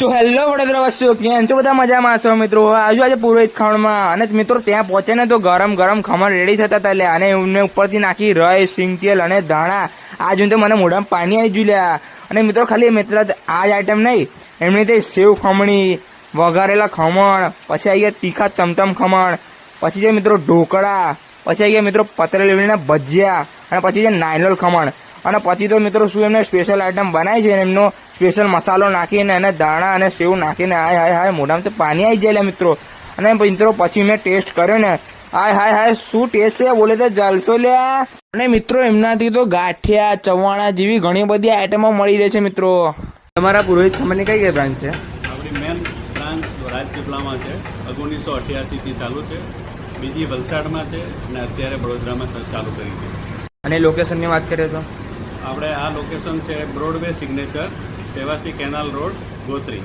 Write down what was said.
So hello Vadodara વાસીઓ. કેમ છો બધા? મજામાં છો મિત્રો? આજુ આજે પુરોહિત ખાણમાં. અને મિત્રો, ત્યાં પહોંચે ને તો ગરમ ગરમ ખમણ રેડી થતા હતા. અને એમને ઉપરથી નાખી રય સિંગતેલ અને ધાણા. આ જોઈને તો મને મોઢામાં પાણી આવી ગયું લ્યા. અને મિત્રો, ખાલી મિત્ર જ આઈટમ નહીં. એમની તે સેવ ખમણી, વઘારેલા ખમણ, પછી આવી ગયા તીખા તમતમ ખમણ. પછી છે મિત્રો ઢોકળા. પછી આવી ગયા મિત્રો પતરા લીમડીના ભજીયા. અને પછી છે નાયલોલ ખમણ. અને પછી તો મિત્રો શું એમને સ્પેશિયલ આઈટમ બનાવી છે એમનો સ્પેશિયલ મસાલો નાખીને એને દાણા અને સેવ નાખીને હાય હાય હાય મોઢામાં તો પાણી આવી જાય મિત્રો. અને મિત્રો પછી મેં ટેસ્ટ કર્યો ને હાય હાય હાય શું ટેસ્ટ છે બોલે તો જલસો લ્યા અને મિત્રો એમનાથી તો ગાંઠિયા ચવાણા જેવી ઘણી બધી આઈટમો મળી રહે છે મિત્રો. તમારા પુરોહિત કંપની કઈ કઈ બ્રાન્ચ છે? આપણી મેન બ્રાન્ચ રાજપીપળામાં છે. ઓગણીસો અઠ્યાસીથી ચાલુ છે. બીજી વલસાડમાં છે અને અત્યારે વડોદરામાં ચાલુ કરી છે. અને લોકેશનની વાત કરીએ તો? આપણે આ લોકેશન છે Broadway signature Sevasi canal road Gotri.